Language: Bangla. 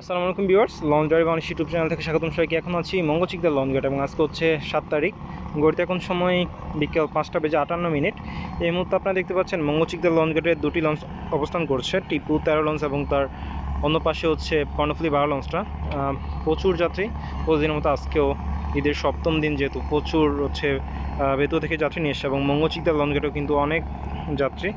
আসসালামু আলাইকুম viewers launch drive Bangladesh YouTube channel থেকে স্বাগতম সবাইকে। এখন আছি মঙ্গচিকদার লঞ্চ গেট এবং আজকে হচ্ছে সাত তারিখ। গড়িতে এখন সময় বিকেল পাঁচটা বেজে আটান্ন মিনিট। এই মুহূর্তে আপনারা দেখতে পাচ্ছেন মঙ্গচিকদার লঞ্চ ঘাটে দুটি লঞ্চ অবস্থান করছে। টিপু তেরো লঞ্চ এবং তার অন্য পাশে হচ্ছে কর্ণফুলি বারো লঞ্চটা প্রচুর যাত্রী। প্রতিদিনের মতো আজকেও ঈদের সপ্তম দিন যেহেতু প্রচুর হচ্ছে বেতু থেকে যাত্রী নিয়ে এসছে এবং মঙ্গচিকদার লঞ্চ গেটেও কিন্তু অনেক যাত্রী।